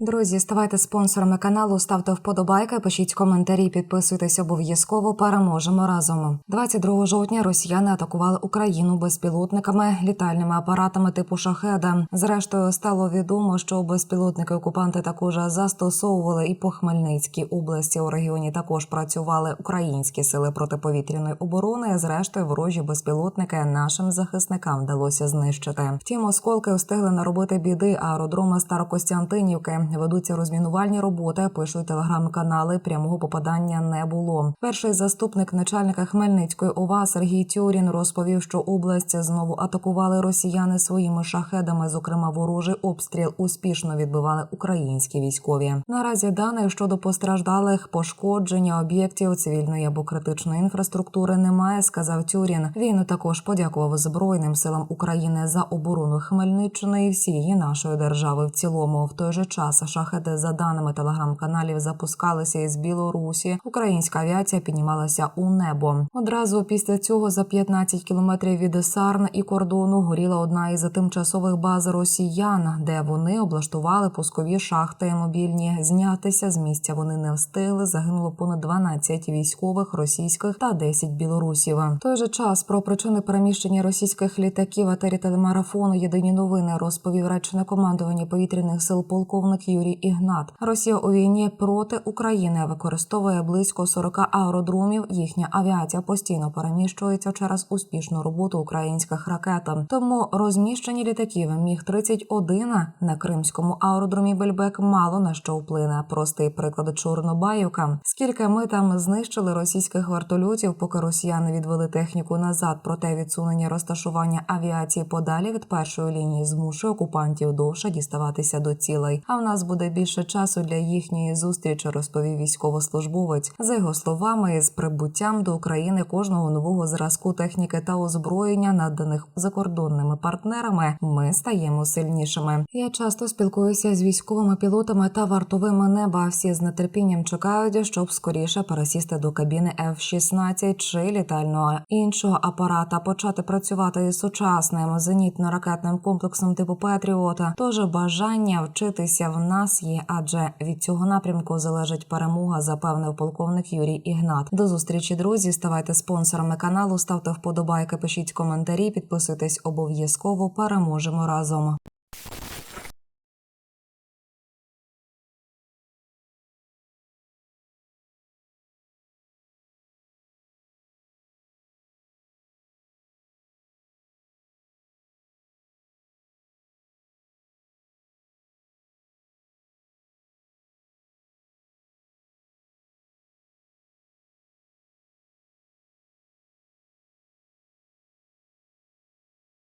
Друзі, ставайте спонсорами каналу, ставте вподобайки, пишіть коментарі, підписуйтесь обов'язково. Переможемо разом. 22 жовтня росіяни атакували Україну безпілотниками, літальними апаратами типу шахеда. Зрештою, стало відомо, що безпілотники окупанти також застосовували і по Хмельницькій області. У регіоні також працювали українські сили протиповітряної оборони. Зрештою, ворожі безпілотники нашим захисникам вдалося знищити. Втім, осколки встигли наробити біди. Аеродроми Старокостянтинівки ведуться розмінувальні роботи. Пишуть телеграм-канали. Прямого попадання не було. Перший заступник начальника Хмельницької ОВА Сергій Тюрін розповів, що область знову атакували росіяни своїми шахедами. Зокрема, ворожий обстріл успішно відбивали українські військові. Наразі даних щодо постраждалих пошкодження об'єктів цивільної або критичної інфраструктури немає. Сказав Тюрін. Він також подякував Збройним силам України за оборону Хмельниччини і всієї нашої держави в цілому. В той же час шахеди, за даними телеграм-каналів, запускалися із Білорусі. Українська авіація піднімалася у небо. Одразу після цього за 15 кілометрів від Сарн і кордону горіла одна із тимчасових баз росіян, де вони облаштували пускові шахти мобільні. Знятися з місця вони не встигли. Загинуло понад 12 військових російських та 10 білорусів. Той же час про причини переміщення російських літаків етері телемарафону Єдині новини розповів речник командування повітряних сил полковник Юрій Ігнат. Росія у війні проти України використовує близько 40 аеродромів. Їхня авіація постійно переміщується через успішну роботу українських ракет. Тому розміщення літаків міг 31 на кримському аеродромі Бельбек мало на що вплине. Простий приклад Чорнобаївка. Скільки ми там знищили російських вертольотів, поки росіяни відвели техніку назад, проте відсунення розташування авіації подалі від першої лінії змушує окупантів довше діставатися до цілей. А в нас буде більше часу для їхньої зустрічі, розповів військовослужбовець. За його словами, з прибуттям до України кожного нового зразку техніки та озброєння, наданих закордонними партнерами, ми стаємо сильнішими. Я часто спілкуюся з військовими пілотами та вартовими неба. Всі з нетерпінням чекають, щоб скоріше пересісти до кабіни F-16 чи літального іншого апарата, почати працювати із сучасним зенітно-ракетним комплексом типу Петріота. Тож бажання вчитися в нас є, адже від цього напрямку залежить перемога, запевнив полковник Юрій Ігнат. До зустрічі, друзі. Ставайте спонсорами каналу, ставте вподобайки, пишіть коментарі, підписуйтесь обов'язково. Переможемо разом.